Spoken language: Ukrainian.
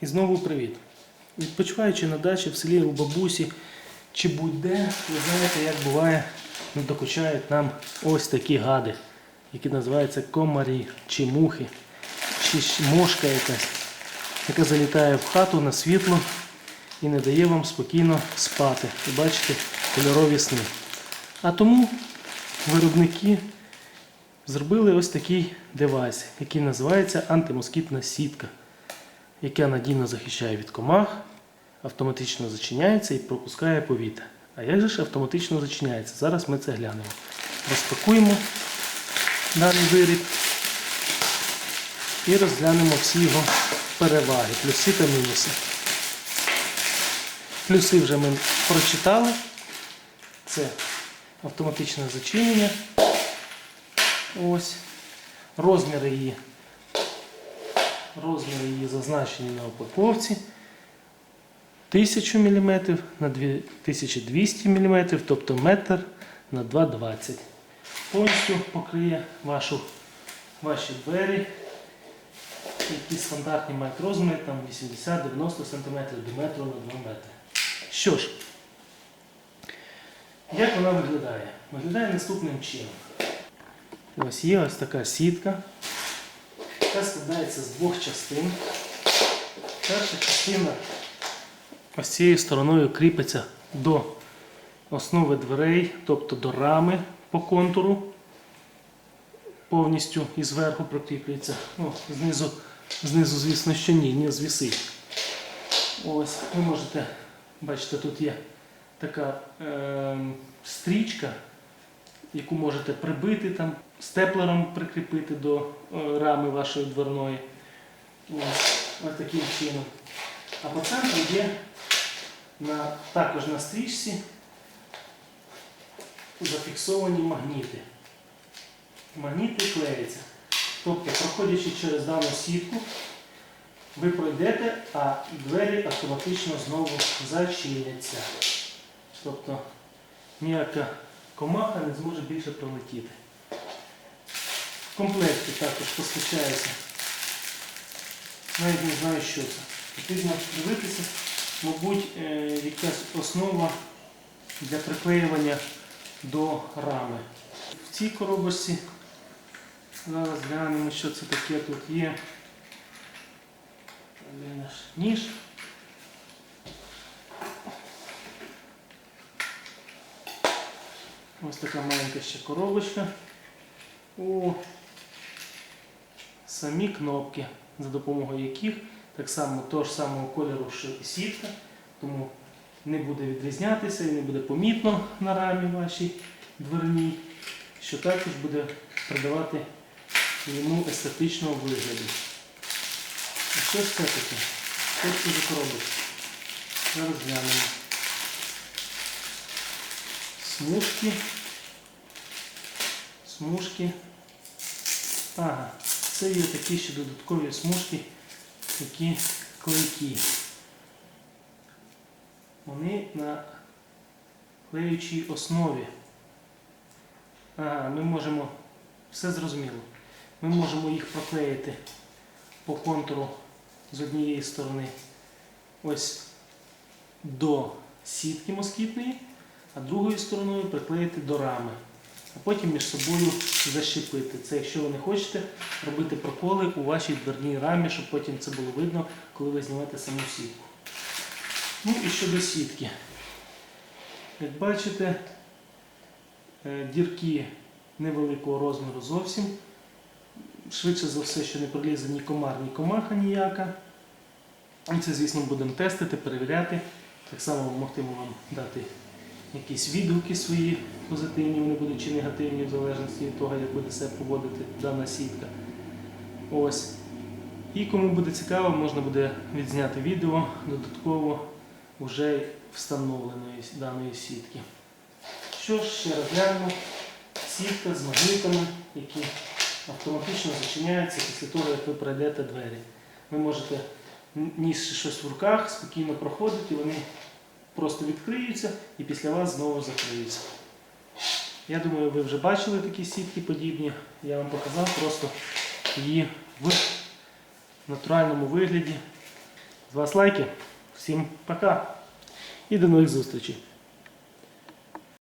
І знову привіт. Відпочиваючи на дачі в селі у бабусі чи будь-де, ви знаєте, як буває, не докучають нам ось такі гади, які називаються комарі чи мухи, чи мошка якась, яка залітає в хату на світло і не дає вам спокійно спати і бачити кольорові сни. А тому виробники зробили ось такий девайс, який називається антимоскітна сітка яка надійно захищає від комах, автоматично зачиняється і пропускає повітря. А як же ж автоматично зачиняється? Зараз ми це глянемо. Розпакуємо даний виріб і розглянемо всі його переваги, плюси та мінуси. Плюси вже ми прочитали. Це автоматичне зачинення. Ось. Розміри її Розміри її зазначені на упаковці. 1000 мм на 2200 мм, тобто метр на 2,20 Повністю покриє вашу, ваші двері, які стандартні мають розміри там 80-90 см до метру на 2 метри. Що ж, як вона виглядає? Виглядає наступним чином. Ось є ось така сітка яка складається з двох частин. Перша частина ось цією стороною кріпиться до основи дверей, тобто до рами по контуру. Повністю і зверху прикріплюється. Ну, знизу, знизу, звісно, що ні, не звісить. Ось, ви можете, бачите, тут є така е, стрічка, яку можете прибити там, степлером прикріпити до е, рами вашої дверної. Ось, ось таким чином. А по центру є на, також на стрічці зафіксовані магніти. Магніти клеяться. Тобто, проходячи через дану сітку, ви пройдете, а двері автоматично знову зачиняться. Тобто ніяка комаха не зможе більше пролетіти. В комплекті також постачається. Навіть не знаю, що це. Потрібно дивитися, мабуть, е, якась основа для приклеювання до рами. В цій коробочці зараз глянемо, що це таке тут є. Ніж. Ось така маленька ще коробочка. О, самі кнопки, за допомогою яких так само того ж самого кольору, що і сітка, тому не буде відрізнятися і не буде помітно на рамі вашій дверній, що також буде придавати йому естетичного вигляду. А що ж це таке? Що це за коробочка? Зараз глянемо. Смужки. Смужки. Ага, це є такі ще додаткові смужки, такі клейкі. Вони на клеючій основі. Ага, ми можемо, все зрозуміло, ми можемо їх проклеїти по контуру з однієї сторони ось до сітки москітної, а другою стороною приклеїти до рами а потім між собою защепити. Це якщо ви не хочете робити проколи у вашій дверній рамі, щоб потім це було видно, коли ви знімете саму сітку. Ну і щодо сітки. Як бачите, е, дірки невеликого розміру зовсім. Швидше за все, що не пролізе ні комар, ні комаха ніяка. І це, звісно, будемо тестити, перевіряти. Так само могтиму вам дати якісь відгуки свої позитивні, вони будуть чи негативні, в залежності від того, як буде себе поводити дана сітка. Ось. І кому буде цікаво, можна буде відзняти відео додатково вже встановленої даної сітки. Що ж, ще раз глянемо. Сітка з магнітами, які автоматично зачиняються після того, як ви пройдете двері. Ви можете, нісши щось в руках, спокійно проходити, вони просто відкриються і після вас знову закриються. Я думаю, ви вже бачили такі сітки подібні. Я вам показав просто її в натуральному вигляді. з вас лайки. Всім пока і до нових зустрічей.